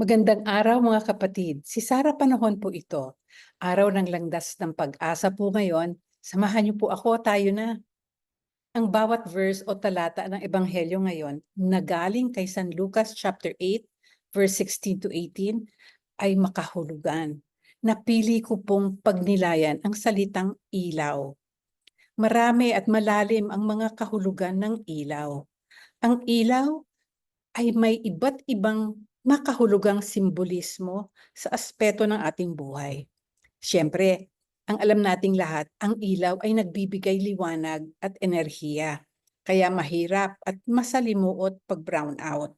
Magandang araw mga kapatid. Si Sara Panahon po ito. Araw ng langdas ng pag-asa po ngayon. Samahan niyo po ako, tayo na. Ang bawat verse o talata ng Ebanghelyo ngayon na galing kay San Lucas chapter 8 verse 16 to 18 ay makahulugan. Napili ko pong pagnilayan ang salitang ilaw. Marami at malalim ang mga kahulugan ng ilaw. Ang ilaw ay may iba't ibang makahulugang simbolismo sa aspeto ng ating buhay. Siyempre, ang alam nating lahat, ang ilaw ay nagbibigay liwanag at enerhiya. Kaya mahirap at masalimuot pag brown out.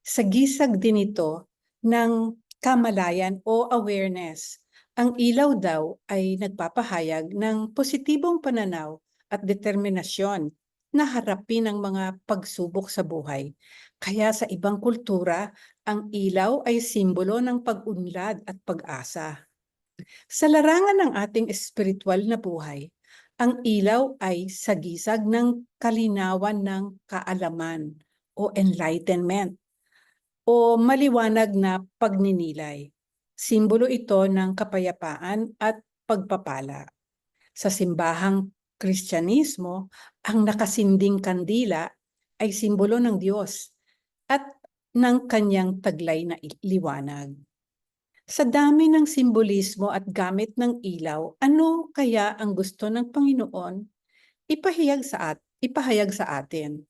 Sa gisag din ito ng kamalayan o awareness. Ang ilaw daw ay nagpapahayag ng positibong pananaw at determinasyon na harapin ang mga pagsubok sa buhay. Kaya sa ibang kultura, ang ilaw ay simbolo ng pag-unlad at pag-asa. Sa larangan ng ating espiritual na buhay, ang ilaw ay sagisag ng kalinawan ng kaalaman o enlightenment o maliwanag na pagninilay. Simbolo ito ng kapayapaan at pagpapala. Sa simbahang Kristyanismo, ang nakasinding kandila ay simbolo ng Diyos at ng kanyang taglay na liwanag. Sa dami ng simbolismo at gamit ng ilaw, ano kaya ang gusto ng Panginoon ipahayag sa at ipahayag sa atin?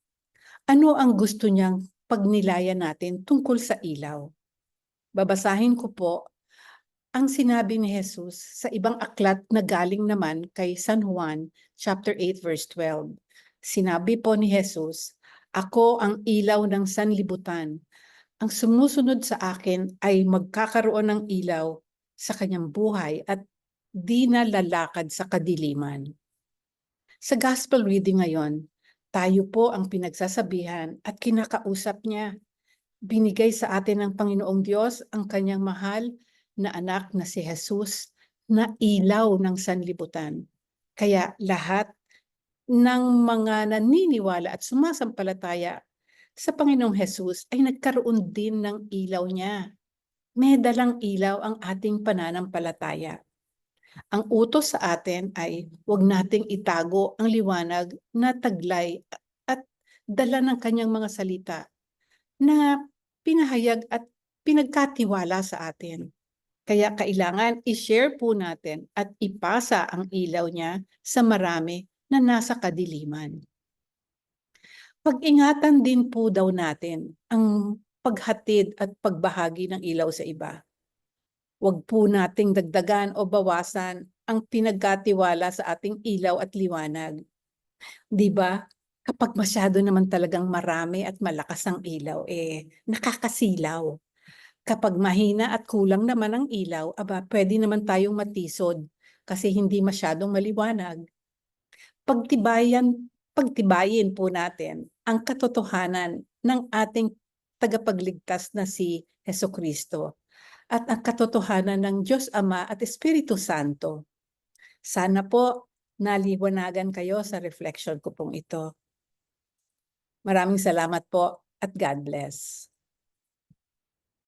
Ano ang gusto niyang pagnilayan natin tungkol sa ilaw? Babasahin ko po ang sinabi ni Jesus sa ibang aklat na galing naman kay San Juan chapter 8 verse 12. Sinabi po ni Jesus, Ako ang ilaw ng sanlibutan. Ang sumusunod sa akin ay magkakaroon ng ilaw sa kanyang buhay at di na lalakad sa kadiliman. Sa gospel reading ngayon, tayo po ang pinagsasabihan at kinakausap niya. Binigay sa atin ng Panginoong Diyos ang kanyang mahal na anak na si Jesus na ilaw ng sanlibutan. Kaya lahat ng mga naniniwala at sumasampalataya sa Panginoong Jesus ay nagkaroon din ng ilaw niya. May dalang ilaw ang ating pananampalataya. Ang utos sa atin ay huwag nating itago ang liwanag na taglay at dala ng kanyang mga salita na pinahayag at pinagkatiwala sa atin. Kaya kailangan i-share po natin at ipasa ang ilaw niya sa marami na nasa kadiliman. Pag-ingatan din po daw natin ang paghatid at pagbahagi ng ilaw sa iba. Huwag po nating dagdagan o bawasan ang pinagkatiwala sa ating ilaw at liwanag. 'Di ba? Kapag masyado naman talagang marami at malakas ang ilaw, eh nakakasilaw. Kapag mahina at kulang naman ang ilaw, aba, pwede naman tayong matisod kasi hindi masyadong maliwanag. Pagtibayan, pagtibayin po natin ang katotohanan ng ating tagapagligtas na si Heso Kristo at ang katotohanan ng Diyos Ama at Espiritu Santo. Sana po naliwanagan kayo sa reflection ko pong ito. Maraming salamat po at God bless.